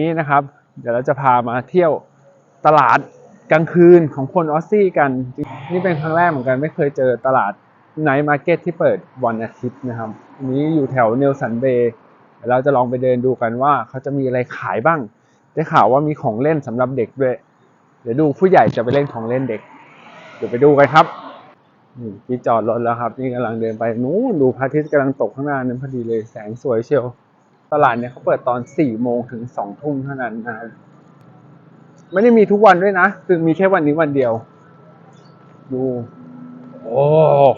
นี้นะครับ เดี๋ยวเราจะพามาเที่ยวตลาดกลางคืนของคนออสซี่กัน นี่เป็นครั้งแรกเหมือนกันไม่เคยเจอตลาดไนท์มาร์เก็ตที่เปิดวันอาทิตย์นะครับนี้อยู่แถวเนลสันเบย์เราจะลองไปเดินดูกันว่าเขาจะมีอะไรขายบ้าง ได้ข่าวว่ามีของเล่นสำหรับเด็กด้วย เดี๋ยวดูผู้ใหญ่จะไปเล่นของเล่นเด็ก เดี๋ยวไปดูกันครับนี่พี่จอดรถแล้วครับ นี่กำลังเดินไปนู้นดูพระอาทิตย์กำลังตกข้างหน้านั้นพอดีเลยแสงสวยเชียว ตลาดเนี่ยเขาเปิดตอนสี่โมงถึงสองทุ่มเท่านั้นนะไม่ได้มีทุกวันด้วยนะคือมีแค่วันนี้วันเดียว ดู โอ้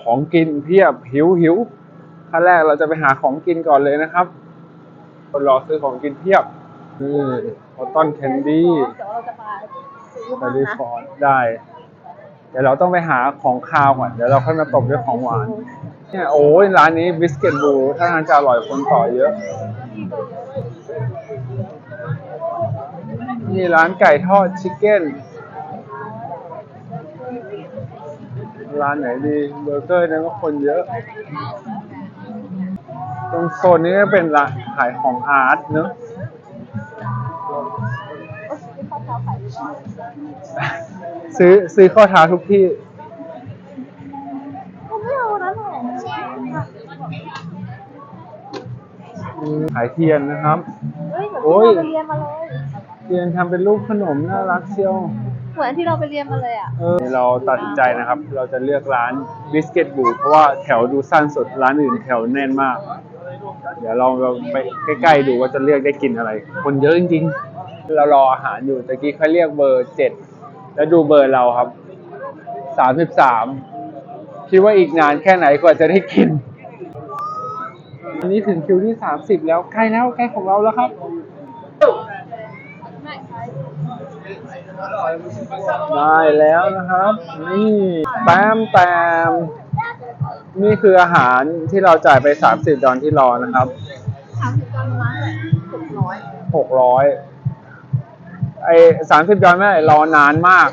ของกินเพียบหิวหิวขั้นแรกเราจะไปหาของกินก่อนเลยนะครับคนรอซื้อของกินเพียบนี่คอตตอนแคนดี้เดี๋ยวเราจะมาซื้อไปมารีนะฟอร์ดได้ เดี๋ยวเราต้องไปหาของคาวก่อน เดี๋ยวเราค่อยมาตบด้วยของหวาน เนี่ยโอ้ยร้านนี้บิสกิตบูถ้าทางจะอร่อยคนต่อเยอะ นี่ร้านไก่ทอดชิคเก้น ร้านไหนดี เบอร์เกอร์นั้นก็คนเยอะ ตรงโซนนี้ก็เป็นร้านขายของอาร์ตเนอะซื้อซื้อข้อเท้าทุกที่ ไม่เอานั้นหรอ ขายเทียนนะครับ เฮ้ยเหมือนโอ้ที่ยเราไปเรียนมาเลย เทียนทำเป็นรูปขนมน่ารักเชียว เหมือนที่เราไปเรียนมาเลยอะ เออเราตัดสินใจนะครับ เราจะเลือกร้านบิสกิตบูเพราะว่าแถวดูสั้นสุดร้านอื่นแถวแน่นมาก เดี๋ยวเราเราไปใกล้ๆดูว่าจะเลือกได้กินอะไร คนเยอะจริงๆ เรารออาหารอยู่ตะกี้เขาเรียกเบอร์เจ็ดแล้วดูเบอร์เราครับสามสิบสามคิดว่าอีกนานแค่ไหนกว่าจะได้กิน อันนี้ถึงคิวที่สามสิบแล้วใกล้แล้วใกล้ของเราแล้วครับได้แล้วนะครับ นี่แต้มแต้มนี่คืออาหารที่เราจ่ายไป 30 ดอลที่รอนะครับสามสิบกรัมมาหกร้อย600ไอ้30 ดอลไม่ได้รอนานมาก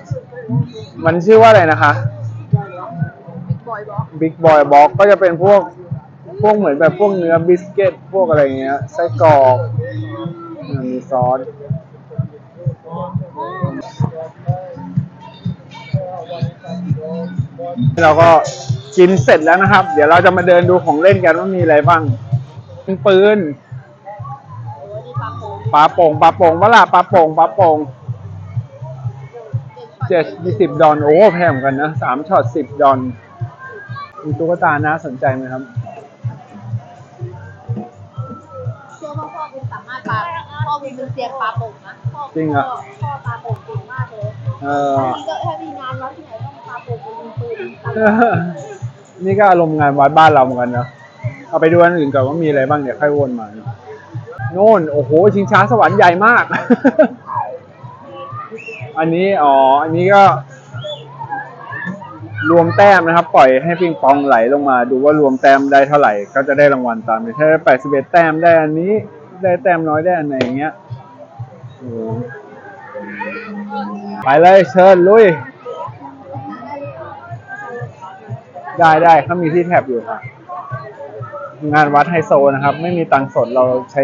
มันชื่อว่าอะไรนะคะบิ๊กบอยบอก Big Boy Box ก็จะเป็นพวก พวกเหมือนแบบพวกเนื้อบิสกิตพวกอะไรเงี้ยไส้กรอกมีซอสเราก็กินเสร็จแล้วนะครับ เดี๋ยวเราจะมาเดินดูของเล่นกันว่ามีอะไรบ้างปืนปลาโป่งปลาโป่งปลาโป่งเวลาปลาโป่งปลาโป่งเจ็ดยี่สิบดอลโอ้แพงกันนะสามช็อตสิบดอลมีตุ๊กตาน่าสนใจไหมครับ เป็นเซียนปลาโป่งนะพ่อจริงเหรอ พ่อปลาโป่งเก่งมากเลยเออ ถ้ามีก็ถ้ามีงานวัดที่ไหนต้องปลาโป่งเป็นยิงปืนตลอดนี่ก็อารมณ์งานวัดบ้านเราเหมือนกันเนอะเอาไปดูอันอื่นก่อนว่ามีอะไรบ้างเดี๋ยวค่อยวนมาโน่นโอ้โห ชิงช้าสวรรค์ใหญ่มาก อันนี้อ๋อ อันนี้ก็ รวมแต้มนะครับ ปล่อยให้ปิงปองไหลลงมา ดูว่ารวมแต้มได้เท่าไหร่ ก็จะได้รางวัลตามไปถ้าแปดสิบเอ็ดแต้มได้อันนี้ ได้แต้มน้อยได้อันไหนอย่างเงี้ยโอ้ ไปเลยเชิญลุย ได้ได้เขามีที่แท็บอยู่ค่ะ งานวัดไฮโซนะครับ ไม่มีตังค์สดเราใช้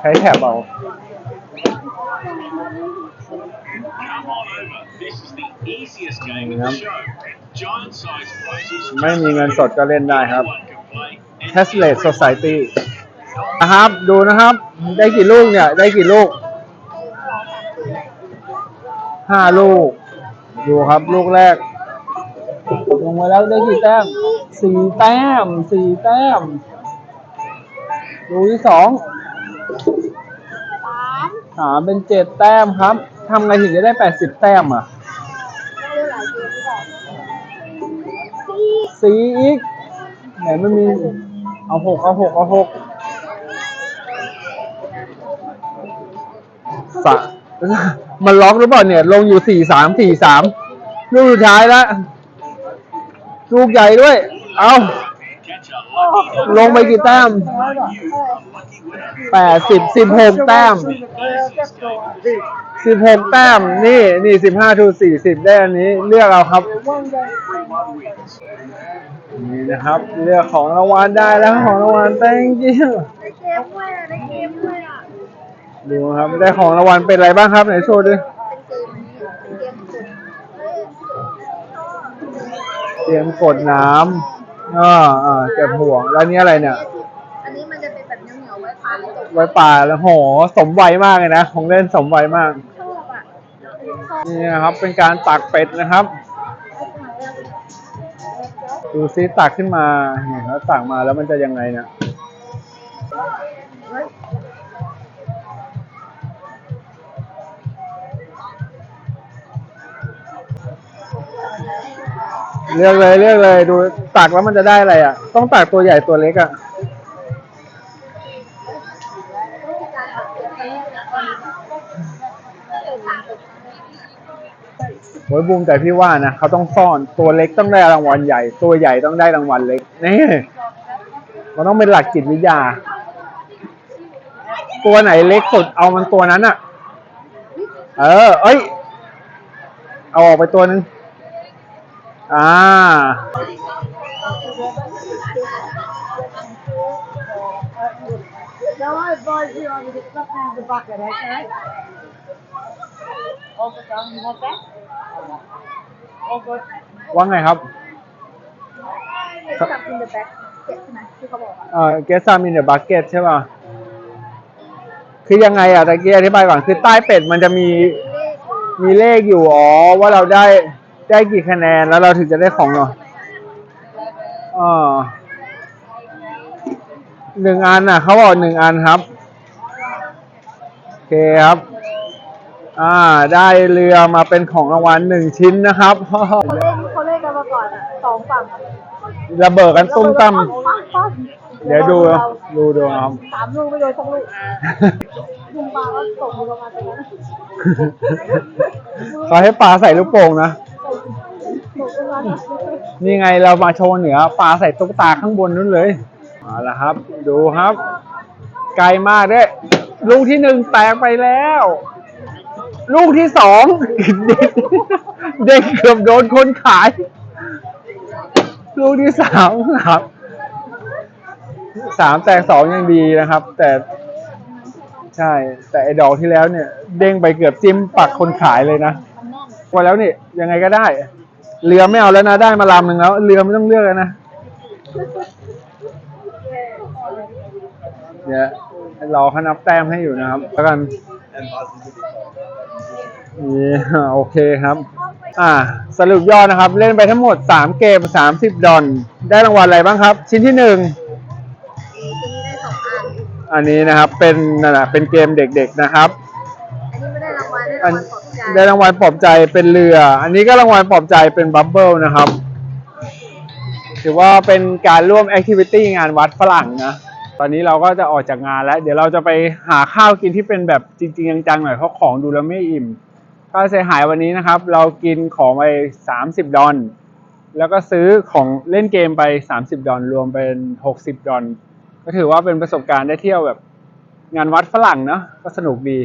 ใช้แท็บเอา Come on over. This is the easiest game in Yep. the show. Giant sized prizes. ไม่มีเงินสดก็เล่นได้ครับ Anyone can play. and Cashless every Society นะครับ ดูนะครับ ได้กี่ลูกเนี่ย ได้กี่ลูกห้าลูก ดูครับลูกแรก ลงมาแล้วได้กี่แต้มสี่แต้มสี่แต้มลูกที่สองสามเป็นเจ็ดแต้มครับทำไงถึงจะได้แปดสิบแต้มอะได้หลายเกมที่บอกสี่สีอีกไหนมันมี เอาหกเอาหกเอาหก สะมันล็อกหรือเปล่าเนี่ย ลงอยู่สี่สามสี่สามลูกสุดท้ายแล้วลูกใหญ่ด้วย เอาลงไปกี่แต้มแปดสิบสิบหกแต้มสิบหกแต้ม นี่นี่สิบห้าทูสี่สิบได้อันนี้ เลือกเอาครับ นี่นะครับ เลือกของรางวัลได้แล้วของรางวัล thank you ดูครับได้ของรางวัลเป็นอะไรบ้างครับไหนโชว์ดิ้นเกมกดเตรียมกดน้ำอ่าอ่าเก็บห่วงแล้วนี่อะไรเนี่ย อันนี้มันจะเป็นแบบเหนียวๆไว้ปลาไว้ป่าแล้วโหสมวัยมากเลยนะของเล่นสมวัยมากชอบอะนี่นะครับเป็นการตักเป็ดนะครับดูซิตักขึ้นมาเนี่ยแล้วตักมาแล้วมันจะยังไงเนี่ย เลือกเลยเลือกเลย ดูตักแล้วมันจะได้อะไรอะ ต้องตักตัวใหญ่ตัวเล็กอะโอ้ยบูมแต่พี่ว่านะเขาต้องซ่อนตัวเล็กต้องได้รางวัลใหญ่ ตัวใหญ่ต้องได้รางวัลเล็กนี่มันต้องเป็นหลักจิตวิทยา ตัวไหนเล็กสุดเอามันตัวนั้นอะเออ เอ้ย เอาออกไปตัวนึง อ่า Now I advise you on the stuff in the bucket, okay? All the time, you want that? All good. ว่าไงครับ Stuff in the back. เก็บใช่ไหมที่เขาบอกอะเอ่อ get some in the bucket ใช่ป่ะ คือยังไงอะตะกี้อธิบายก่อน คือใต้เป็ดมันจะมี มีเลขอยู่ อ๋อ ว่าเราได้ ได้กี่คะแนนแล้วเราถึงจะได้ของเนาะอ๋อหนึ่งอันน่ะเขาบอกหนึ่งอันครับ โอเคครับ อ่า ได้เรือมาเป็นของรางวัลหนึ่งชิ้นนะครับเขาเล่นเขาเล่นกันมาก่อนอะสองฝั่งระเบิดกันตุ้มตั้มปั้งปั้งเดี๋ยวดูดูดูครับสามลูกไม่โดนสักลูกลุงปลาก็ตกอยู่ประมาณตรงนั้นเขาให้ปลาใส่ลูกโป่งนะตกประมาณ นี่ไงเรามาโชว์เหนือปลาใส่ตุ๊กตาข้างบนนู้นเลยมาแล้วครับ ดูครับ ไกลมากด้วยลูกที่หนึ่งแตกไปแล้ว ลูกที่สองเด็กเกือบโดนคนขาย ลูกที่สามครับสามแตกสองยังดีนะครับ แต่ใช่ แต่ไอดอกที่แล้วเนี่ย เด้งไปเกือบจิ้มปักคนขายเลยนะมันแน่นว่าแล้วนี่ยังไงก็ได้ เรือไม่เอาแล้วนะได้มาลำหนึ่งแล้วเรือไม่ต้องเลือกแล้วนะเดี๋ยวรอเขานับแต้มให้อยู่นะครับแล้วกันนี่โอเคครับ อ่า สรุปยอดนะครับ เล่นไปทั้งหมด 3 เกม 30 ดอนได้รางวัลอะไรบ้างครับ ชิ้นที่หนึ่งอันนี้นะครับเป็นนั่นแหละเป็นเกมเด็กๆนะครับ อันนี้ไม่ได้รางวัลได้รางวัล ได้รางวัลปลอบใจเป็นเรือ อันนี้ก็รางวัลปลอบใจเป็นบับเบิลนะครับ ถือว่าเป็นการร่วมแอคทิวิตี้งานวัดฝรั่งนะ ตอนนี้เราก็จะออกจากงานแล้ว เดี๋ยวเราจะไปหาข้าวกินที่เป็นแบบจริง ๆ จังๆหน่อยเพราะของดูแล้วไม่อิ่มค่าเสียหายวันนี้นะครับ เรากินของไป30ดอลแล้วก็ซื้อของเล่นเกมไป30ดอลรวมเป็น60ดอลก็ถือว่าเป็นประสบการณ์ได้เที่ยวแบบงานวัดฝรั่งเนาะก็สนุกดี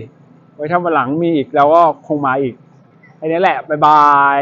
ไว้ถ้าวันหลังมีอีกเราก็คงมาอีกอันนี้แหละ บ๊ายบาย